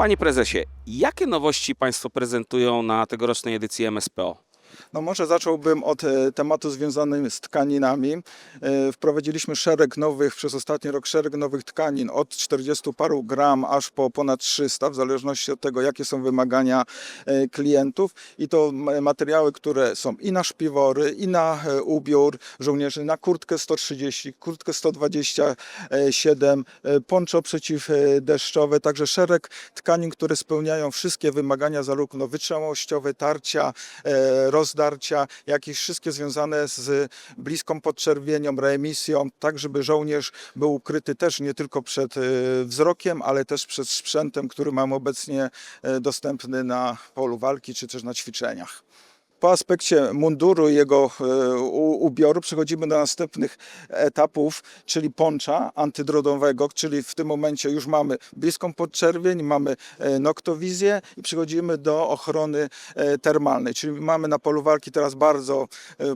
Panie prezesie, jakie nowości Państwo prezentują na tegorocznej edycji MSPO? No może zacząłbym od e, tematu związanym z tkaninami. E, Wprowadziliśmy szereg nowych, przez ostatni rok szereg nowych tkanin, od 40 paru gram aż po ponad 300, w zależności od tego, jakie są wymagania e, klientów. I to materiały, które są i na szpiwory, i na ubiór żołnierzy, na kurtkę 130, kurtkę 127, e, poncho przeciwdeszczowe, także szereg tkanin, które spełniają wszystkie wymagania zarówno wytrzymałościowe, tarcia, e, rozdarcia, jak i wszystkie związane z bliską podczerwienią, reemisją, tak żeby żołnierz był ukryty też nie tylko przed e, wzrokiem, ale też przed sprzętem, który mamy obecnie e, dostępny na polu walki czy też na ćwiczeniach. Po aspekcie munduru i jego e, ubioru przechodzimy do następnych etapów, czyli poncza antydrodowego, czyli w tym momencie już mamy bliską podczerwień, mamy e, noktowizję i przechodzimy do ochrony e, termalnej, czyli mamy na polu walki teraz bardzo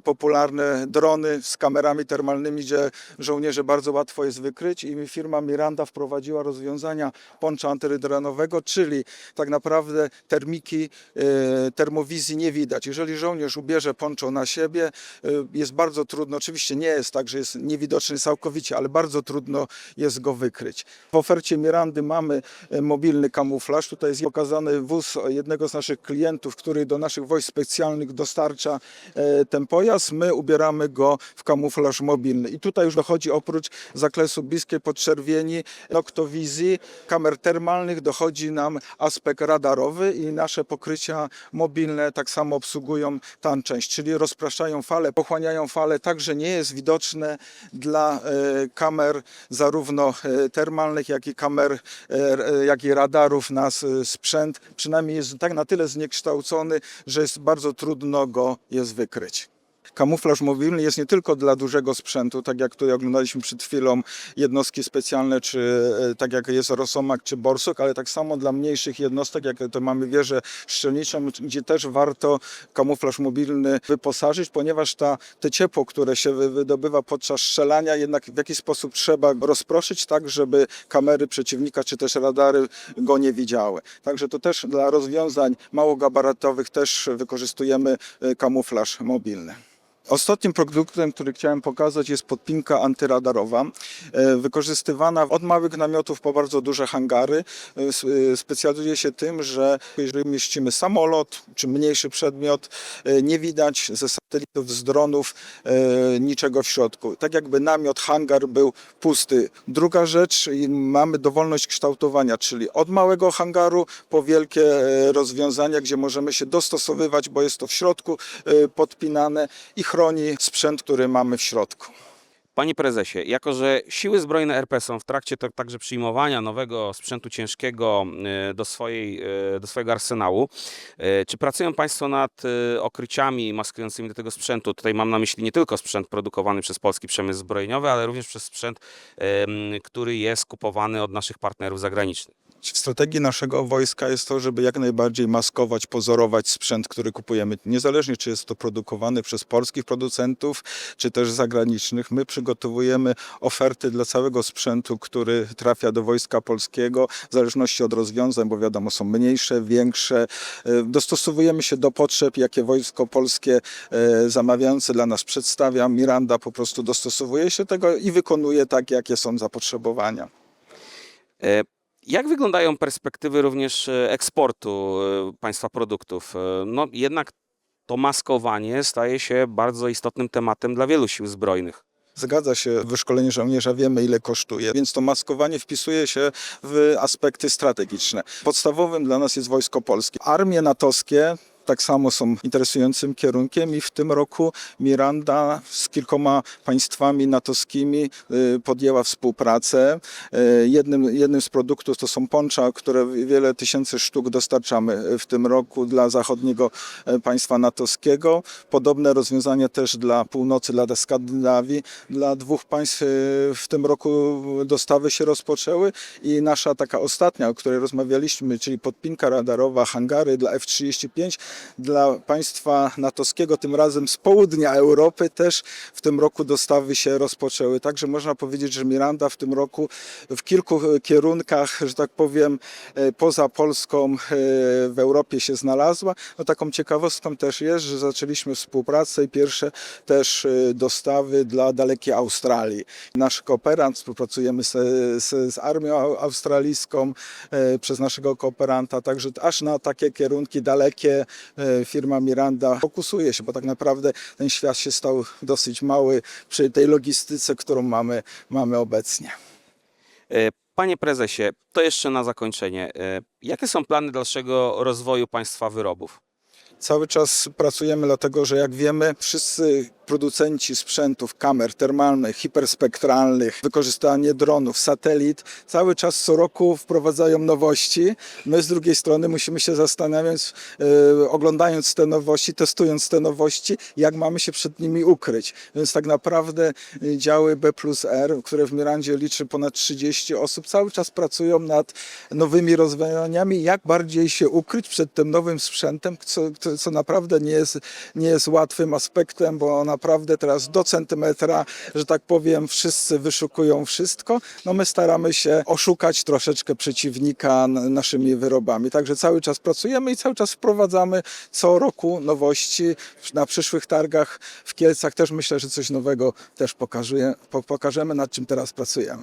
popularne drony z kamerami termalnymi, gdzie żołnierze bardzo łatwo jest wykryć i firma Miranda wprowadziła rozwiązania poncza antydronowego, czyli tak naprawdę termiki, termowizji nie widać. Jeżeli żołnierz ubierze poncho na siebie, e, jest bardzo trudno, oczywiście nie jest tak, że jest niewidoczny całkowicie, ale bardzo trudno jest go wykryć. W ofercie Mirandy mamy e, mobilny kamuflaż. Tutaj jest pokazany wóz jednego z naszych klientów, który do naszych wojsk specjalnych dostarcza e, ten pojazd. My ubieramy go w kamuflaż mobilny. I tutaj już dochodzi oprócz zakresu bliskiej podczerwieni, noktowizji, kamer termalnych, dochodzi nam aspekt radarowy i nasze pokrycia mobilne tak samo obsługują tę część, czyli rozpraszają fale, pochłaniają fale, tak że nie jest widoczne dla e, kamer zarówno e, termalnych, jak i kamer, e, jak i radarów nas sprzęt. Przynajmniej jest tak na tyle zniekształcony, że jest bardzo trudno go jest wykryć. Kamuflaż mobilny jest nie tylko dla dużego sprzętu, tak jak tutaj oglądaliśmy przed chwilą jednostki specjalne, czy e, tak jak jest Rosomak czy Borsuk, ale tak samo dla mniejszych jednostek, jak to mamy wieżę strzelniczą, gdzie też warto kamuflaż mobilny wyposażyć, ponieważ ta, te ciepło, które się wy- wydobywa podczas strzelania, jednak w jakiś sposób trzeba rozproszyć tak, żeby kamery przeciwnika czy też radary go nie widziały. Także to też dla rozwiązań małogabarytowych też wykorzystujemy e, kamuflaż mobilny. Ostatnim produktem, który chciałem pokazać jest podpinka antyradarowa, e, wykorzystywana od małych namiotów po bardzo duże hangary. E, e, Specjalizuje się tym, że jeżeli mieścimy samolot czy mniejszy przedmiot, nie widać ze satelitów, z dronów niczego w środku. Tak jakby namiot, hangar był pusty. Druga rzecz, mamy dowolność kształtowania, czyli od małego hangaru po wielkie rozwiązania, gdzie możemy się dostosowywać, bo jest to w środku podpinane i chroni sprzęt, który mamy w środku. Panie prezesie, jako że siły zbrojne RP są w trakcie także przyjmowania nowego sprzętu ciężkiego e, do, swojej, e, do swojego arsenału, e, czy pracują Państwo nad okryciami maskującymi do tego sprzętu? Tutaj mam na myśli nie tylko sprzęt produkowany przez polski przemysł zbrojeniowy, ale również przez sprzęt, który jest kupowany od naszych partnerów zagranicznych. W strategii naszego wojska jest to, żeby jak najbardziej maskować, pozorować sprzęt, który kupujemy. Niezależnie czy jest to produkowany przez polskich producentów, czy też zagranicznych. My przygotowujemy oferty dla całego sprzętu, który trafia do wojska polskiego, w zależności od rozwiązań, bo wiadomo, są mniejsze, większe. E, Dostosowujemy się do potrzeb, jakie wojsko polskie e, zamawiające dla nas przedstawia. Miranda po prostu dostosowuje się tego i wykonuje tak, jakie są zapotrzebowania. Jak wyglądają perspektywy również e, eksportu e, państwa produktów? E, No jednak to maskowanie staje się bardzo istotnym tematem dla wielu sił zbrojnych. Zgadza się, wyszkolenie żołnierza wiemy ile kosztuje, więc to maskowanie wpisuje się w aspekty strategiczne. Podstawowym dla nas jest Wojsko Polskie. Armie natowskie tak samo są interesującym kierunkiem i w tym roku Miranda z kilkoma państwami natowskimi y, podjęła współpracę. Y, Jednym, jednym z produktów to są poncza, które wiele tysięcy sztuk dostarczamy w tym roku dla zachodniego państwa natowskiego. Podobne rozwiązania też dla północy, dla Skandynawii. Dla dwóch państw w tym roku dostawy się rozpoczęły i nasza taka ostatnia, o której rozmawialiśmy, czyli podpinka radarowa, hangary dla F-35, dla państwa natowskiego, tym razem z południa Europy też w tym roku dostawy się rozpoczęły. Także można powiedzieć, że Miranda w tym roku w kilku e, kierunkach, że tak powiem, e, poza Polską e, w Europie się znalazła. No taką ciekawostką też jest, że zaczęliśmy współpracę i pierwsze też dostawy dla dalekiej Australii. Nasz kooperant, współpracujemy z, z, z armią au- australijską przez naszego kooperanta, także aż na takie kierunki dalekie firma Miranda fokusuje się, bo tak naprawdę ten świat się stał dosyć mały przy tej logistyce, którą mamy, mamy obecnie. E, Panie prezesie, to jeszcze na zakończenie. E, Jakie są plany dalszego rozwoju państwa wyrobów? Cały czas pracujemy, dlatego że jak wiemy, wszyscy producenci sprzętów, kamer termalnych, hiperspektralnych, wykorzystanie dronów, satelit, cały czas co roku wprowadzają nowości. My z drugiej strony musimy się zastanawiać, e, oglądając te nowości, testując te nowości, jak mamy się przed nimi ukryć. Więc tak naprawdę e, działy B plus R, które w Mirandzie liczy ponad 30 osób, cały czas pracują nad nowymi rozwiązaniami, jak bardziej się ukryć przed tym nowym sprzętem, co, co, naprawdę nie jest, nie jest łatwym aspektem, bo naprawdę teraz do centymetra, że tak powiem, wszyscy wyszukują wszystko. No my staramy się oszukać troszeczkę przeciwnika naszymi wyrobami. Także cały czas pracujemy i cały czas wprowadzamy co roku nowości. Na przyszłych targach w Kielcach też myślę, że coś nowego też pokażemy, nad czym teraz pracujemy.